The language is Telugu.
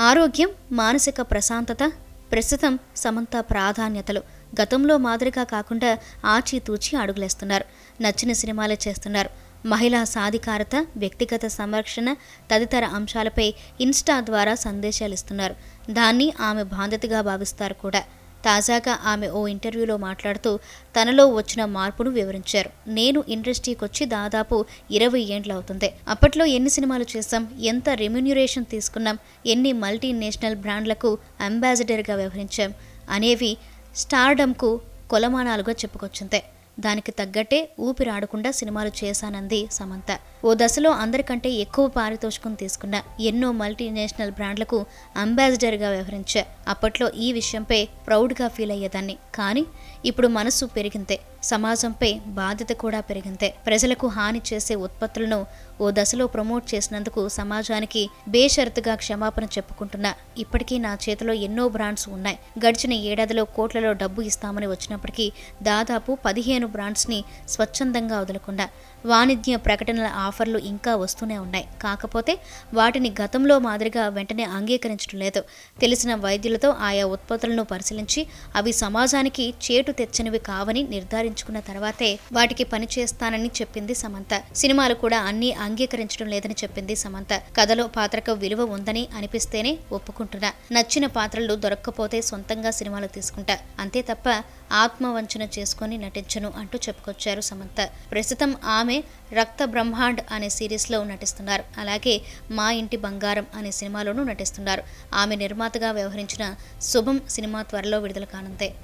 ఆరోగ్యం మానసిక ప్రశాంతత ప్రస్తుతం సమంత ప్రాధాన్యతలు. గతంలో మాదిరిగా కాకుండా ఆచితూచి అడుగులేస్తున్నారు. నచ్చిన సినిమాలే చేస్తున్నారు. మహిళా సాధికారత వ్యక్తిగత సంరక్షణ తదితర అంశాలపై ఇన్స్టా ద్వారా సందేశాలు ఇస్తున్నారు దాన్ని ఆమె బాధ్యతగా భావిస్తారు కూడా. తాజాగా ఆమె ఓ ఇంటర్వ్యూలో మాట్లాడుతూ తనలో వచ్చిన మార్పును వివరించారు. నేను ఇండస్ట్రీకి వచ్చి దాదాపు ఇరవై ఏండ్లు అవుతుంది అప్పట్లో ఎన్ని సినిమాలు చేశాం? ఎంత రెమ్యూనరేషన్ తీసుకున్నాం? ఎన్ని మల్టీనేషనల్ బ్రాండ్లకు అంబాసిడర్గా వ్యవహరించాం? అనేవి స్టార్డమ్కు కొలమానాలుగా చెప్పుకొచ్చిందే. దానికి తగ్గట్టే ఊపిరాడకుండా సినిమాలు చేశానంది సమంత. ఓ దశలో అందరికంటే ఎక్కువ పారితోషికం తీసుకున్న ఎన్నో మల్టీనేషనల్ బ్రాండ్లకు అంబాసిడర్గా వ్యవహరించా అప్పట్లో ఈ విషయంపై ప్రౌడ్గా ఫీల్ అయ్యేదాన్ని. కానీ ఇప్పుడు మనసు పెరిగిందే సమాజంపై బాధ్యత కూడా పెరిగిందే. ప్రజలకు హాని చేసే ఉత్పత్తులను ఓ దశలో ప్రమోట్ చేసినందుకు సమాజానికి బేషరతుగా క్షమాపణ చెప్పుకుంటున్నా ఇప్పటికీ నా చేతిలో ఎన్నో బ్రాండ్స్ ఉన్నాయి. గడిచిన ఏడాదిలో కోట్లలో డబ్బు ఇస్తామని వచ్చినప్పటికీ దాదాపు పదిహేను బ్రాండ్స్ని స్వచ్ఛందంగా వదలకుండా వాణిజ్య ప్రకటనల ఆఫర్లు ఇంకా వస్తూనే ఉన్నాయి. కాకపోతే వాటిని గతంలో మాదిరిగా వెంటనే అంగీకరించడం లేదు. తెలిసిన వైద్యులతో ఆయా ఉత్పత్తులను పరిశీలించి అవి సమాజానికి చేటు తెచ్చనివి కావని నిర్ధారించుకున్న తర్వాతే వాటికి పని చేస్తానని చెప్పింది సమంత. సినిమాలు కూడా అన్నీ అంగీకరించడం లేదని చెప్పింది సమంత. కథలో పాత్రకు విలువ ఉందని అనిపిస్తేనే ఒప్పుకుంటున్నా. నచ్చిన పాత్రలు దొరక్కపోతే సొంతంగా సినిమాలు తీసుకుంటా. అంతే తప్ప ఆత్మవంచన చేసుకొని నటించను అంటూ చెప్పుకొచ్చారు సమంత. ప్రస్తుతం ఆమె రక్త బ్రహ్మాండ అనే సిరీస్లో నటిస్తున్నారు. అలాగే మా ఇంటి బంగారం అనే సినిమాలోనూ నటిస్తున్నారు. ఆమె నిర్మాతగా వ్యవహరించిన శుభం సినిమా త్వరలో విడుదల కానుందే.